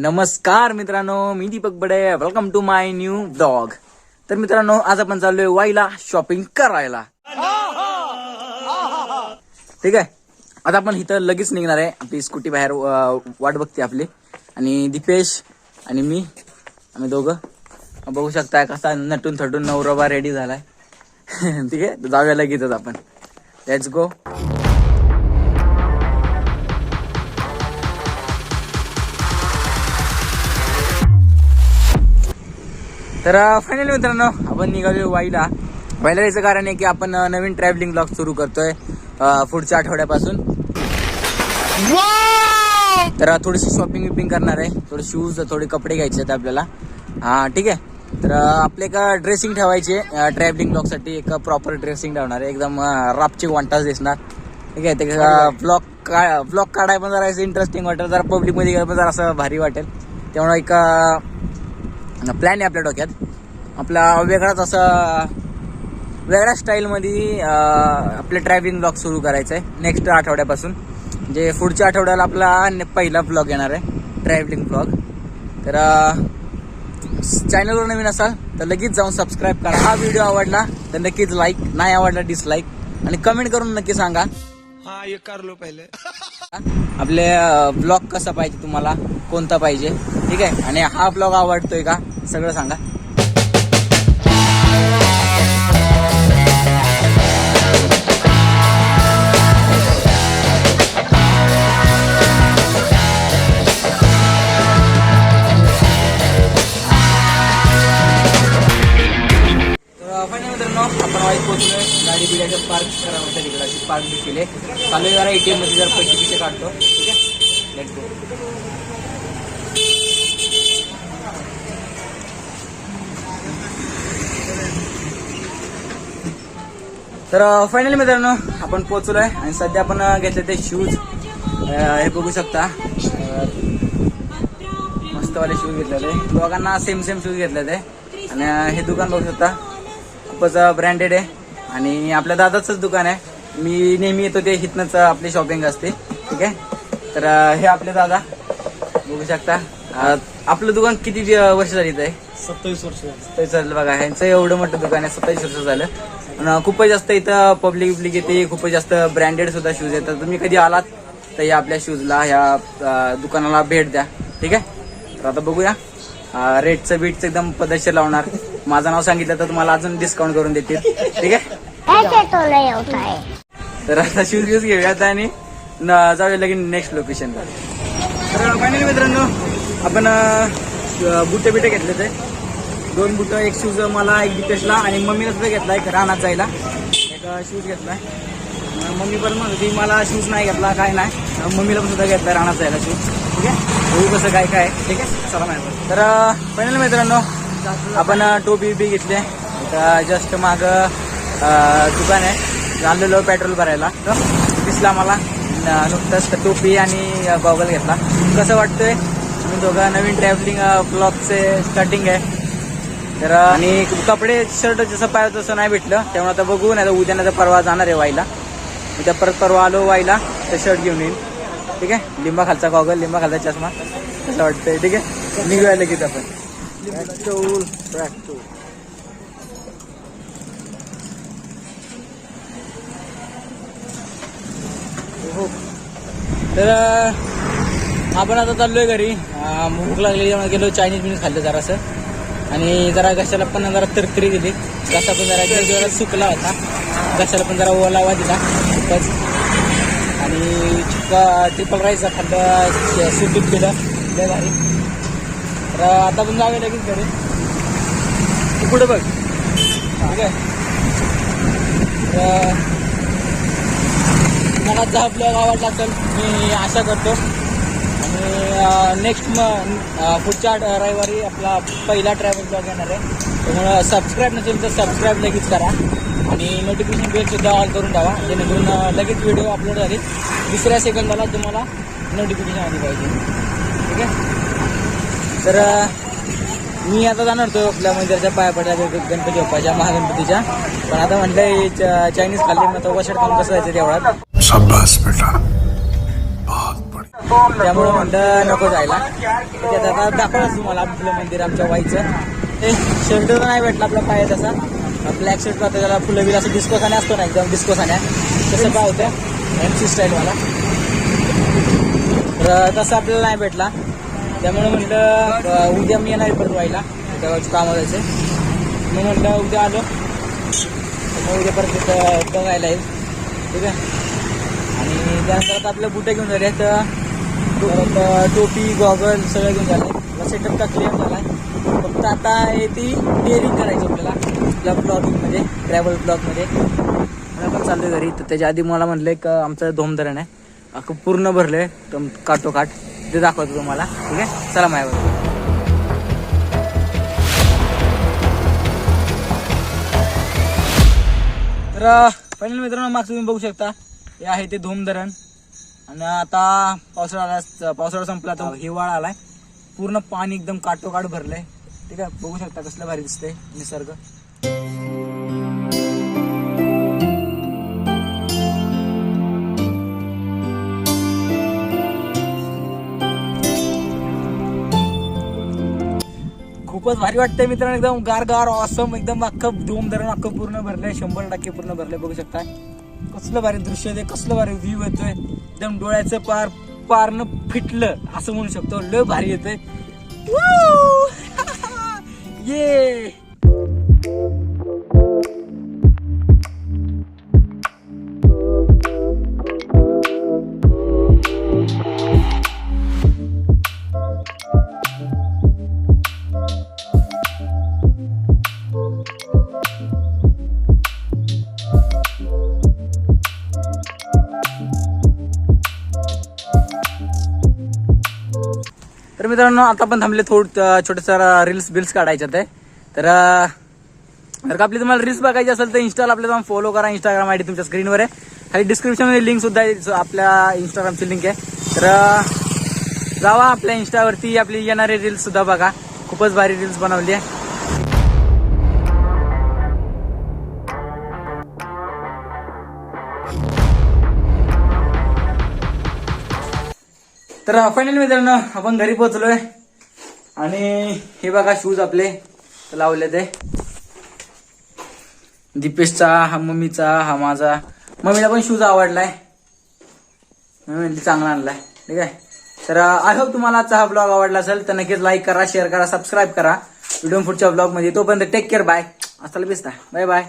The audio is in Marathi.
नमस्कार मित्रांनो मी Deepak Bade. Welcome to my new blog तर मित्रांनो आज आपण चाललोय वाईला शॉपिंग करायला. ठीक आहे? आता आपण इथं लगेच निघणार आहे. आपली स्कूटी बाहेर वाट बघते आपली. आणि दीपेश आणि मी आम्ही दोघं. बघू शकता कसा नटून थटून नवरोबा रेडी झालाय. ठीक आहे? तर जाऊया लगेचच आपण. लेट्स गो तर फायनली मित्रांनो आपण निघालो वाईला. वाईला याचं कारण आहे की आपण नवीन ट्रॅव्हलिंग ब्लॉग सुरू करतोय पुढच्या आठवड्यापासून. तर थोडीशी शॉपिंग विपिंग करणार आहे. थोडे शूज थोडे कपडे घ्यायचे आहेत आपल्याला. हा ठीक आहे. तर आपले का ड्रेसिंग ठेवायचे ट्रॅव्हलिंग ब्लॉगसाठी एक प्रॉपर ड्रेसिंग ठेवणार आहे. एकदम रापचे वांटाच दिसणार. ठीक आहे ते ब्लॉग का ब्लॉग काढाय पण जरा इंटरेस्टिंग वाटेल. जरा पब्लिकमध्ये गेलं पण जरा असं भारी वाटेल. त्यामुळे एक प्लॅन आहे आपल्या डोक्यात. आपला वेगळाच असा वेगळ्या स्टाईलमध्ये आपले ट्रॅव्हलिंग ब्लॉग सुरू करायचं आहे नेक्स्ट आठवड्यापासून. म्हणजे पुढच्या आठवड्याला आपला पहिला ब्लॉग येणार आहे ट्रॅव्हलिंग ब्लॉग तर चॅनलवर नवीन असाल तर लगेच जाऊन सबस्क्राईब करा. हा व्हिडिओ आवडला तर नक्कीच लाईक नाही आवडला डिसलाईक आणि कमेंट करून नक्की सांगा. हाँ ये कर लो पहले. आपले ब्लॉग कसा पाहिजे तुम्हाला? कोणता पाहिजे? ठीक आहे? आणि हा ब्लॉग आवडतोय का? सगळं सांगा. आपण गाडी बिड्याच्या पार्क करावं तिकडे. अशी पार्क केले चालू जरा एटीएममध्ये जर पैसे पिसे काढतो. ठीक आहे? लेट गो तर फायनली मित्रांनो आपण पोहोचलोय आणि सध्या आपण घेतले ते शूज हे बघू शकता. मस्तवाले शूज घेतलेले. दोघांना सेम सेम शूज घेतलेले. आणि अं, हे दुकान बघू शकता. खूपच ब्रँडेड आहे. आणि आपल्या दादाचंच दुकान आहे. मी नेहमी येतो ते हिथनंच आपली शॉपिंग असते. ठीक आहे? तर हे आपले दादा. बघू शकता. आपलं दुकान किती वर्ष झाली आहे? सत्तावीस वर्ष ते चाललं बघा. ह्यांचं एवढं मोठं दुकान आहे. सत्तावीस वर्ष झालं. आणि खूपच जास्त इथं पब्लिक बिब्लिक येते खूपच जास्त ब्रँडेड सुद्धा शूज येतात. तुम्ही कधी आलात तर या आपल्या शूजला ह्या दुकानाला भेट द्या. ठीक आहे? तर आता बघूया. रेटचं बीटचं एकदम पद्धतशीर लावणार. माझं नाव सांगितलं तर तुम्हाला अजून डिस्काउंट करून देतील. ठीक आहे? तर आता शूज यूज घेऊयात आणि जाऊया लगेच नेक्स्ट लोकेशनला तर फायनली मित्रांनो आपण बुटे बिटे घेतले ते दोन बुट एक शूज मला एक दिपेशला आणि मम्मीला सुद्धा घेतला एक रानात जायला. एक शूज घेतलाय आहे मम्मी पण म्हणत होती मला शूज नाही घेतला काय नाही. मम्मीला पण सुद्धा घेतलाय रानात जायला शूज ठीक आहे? बघू कसं काय काय आहे. ठीक आहे? चला माहिती तर फायनल मित्रांनो आपण टोपी बी घेतली जस्ट माग दुकान आहे. चाललेलो पेट्रोल भरायला. तर दिसला मला. नुकतंच टोपी आणि गॉगल घेतला. कसं वाटतंय? तुम्ही दोघं नवीन ट्रॅव्हलिंग ब्लॉगचे स्टार्टिंग आहे. तर आणि कपडे शर्ट जसं पाहिजे तसं नाही भेटलं. त्यामुळे आता बघू नाही तर उद्या नाही तर परवा जाणार आहे वाईला. उद्या परत परवा आलो वाईला तर शर्ट घेऊन येईल ठीक आहे? लिंबा खालचा गॉगल लिंबा खालचा चष्मा. असं वाटतंय ठीक आहे? निघूया लगेच आपण. हो. तर आपण आता चाललोय घरी. भूक लागलेली गेलो चायनीज बिनीज खाल्लं जरासं. आणि जरा घशाला पण जरा तरतरी दिली. घसा पण जरा जरा सुकला होता. घशाला पण जरा ओलावा दिला. खूपच. आणि चिक्का ट्रिपल राईस खाल्लं सुटीत केलं. लय भारी. तर आता पण जावे लगेच घरी. तू पुढे बघ? ठीक आहे. तर मला जहा ब्लॉग आवडला असेल मी आशा करतो. नेक्स्ट मग पुढच्या रविवारी आपला पहिला ट्रॅव्हल ब्लॉग येणार आहे. त्यामुळं सबस्क्राईब नसेल तर सबस्क्राईब लगेच करा. आणि नोटिफिकेशन बेलसुद्धा ऑन करून द्यावा जेणेकरून लगेच व्हिडिओ अपलोड झाले. दुसऱ्या सेकंदाला तुम्हाला नोटिफिकेशन आली पाहिजे. ठीक आहे? तर मी आता जाणार होतो आपल्या मंदिराच्या पाया पडल्या गणपती बाप्पाच्या महागणपतीच्या. पण आता म्हटलंय चायनीज खाल्ली मग तो वशट खाऊन कसं जायचं तेवढ्यात. त्यामुळे म्हणलं नको जायला. आता दाखवलंच तुम्हाला आपलं मंदिर आमच्या वाईचं. ते शर्ट तर नाही भेटला आपला पाय तसा. ब्लॅक शर्ट पाहतो त्याला फुलं बिल असं डिस्को खाण्या असतो ना एकदम डिस्को खाण्या. तसं काय होतं एम सी स्टाईलवाला तर तसं आपल्याला नाही भेटला. त्यामुळे म्हटलं उद्या मी येणार आहे परत व्हायला तेव्हा काम जायचं मी म्हटलं उद्या आलो. मग उद्या परत तिथं बघायला येईल. ठीक आहे? आणि त्यानंतर आता आपल्या बुटं घेऊन झाले तर परत टोपी गॉगल सगळं घेऊन झालं. सेटअप का क्लिअर झाला फक्त आता आहे ती डेअरिंग करायची आपल्याला आपल्या ब्लॉगिंगमध्ये ट्रॅव्हल ब्लॉगमध्ये मला पण चाललोय घरी. तर त्याच्या आधी मला म्हणलं एक आमचं धोमधरण आहे. अख्खं पूर्ण भरलं आहे काटोकाट. ते दाखवतो तुम्हाला ठीक आहे? चला माझ्याबरोबर तर फायनल मित्रांनो मागचं तुम्ही बघू शकता. हे आहे ते धोमधरण. आणि आता पावसाळा आला पावसाळा संपला तर हिवाळा आलाय. पूर्ण पाणी एकदम काटोकाट भरलंय. ठीक आहे बघू शकता कसलं भारी दिसतंय निसर्ग. खूपच भारी वाटतंय मित्रांनो एकदम गार गार ऑसम एकदम अख्खं धूम धरण अख्खं पूर्ण भरलंय शंभर टक्के पूर्ण भरलंय बघू शकता कसलं भारी दृश्य आहे कसलं भारी व्ह्यू येतोय. एकदम डोळ्याचं पार पारनं फिटलं असं म्हणू शकतो. लय भारी येतोय. ये मित्रांनो आता पण थांबले थोडं छोटंसं रील्स बिल्स काढायच्यात आहे. तर जर का आपली तुम्हाला रील्स बघायची असेल तर इन्स्टाला आपल्या जाऊन फॉलो करा. इंस्टाग्राम आय डी तुमच्या स्क्रीनवर आहे. खाली डिस्क्रिप्शनमध्ये लिंक सुद्धा आहे. आपल्या इंस्टाग्रामची लिंक आहे. तर जावा आपल्या इंस्टावरती आपली येणारी रील्स सुद्धा बघा. खूपच भारी रील्स बनवली आहे. तर फायनल मित्रांनो आपण घरी पोहोचलोय. आणि हे बघा शूज आपले लावले ते दीपेशचा हा मम्मीचा हा माझा. मम्मीला पण शूज आवडलाय. मम्मी म्हणली चांगला आणलाय. ठीक आहे? तर आय होप तुम्हाला आजचा हा ब्लॉग आवडला असेल तर नक्कीच लाईक करा शेअर करा सबस्क्राईब करा. व्हिडिओ पुढच्या ब्लॉगमध्ये. तोपर्यंत टेक केअर बाय असताला बेसता बाय बाय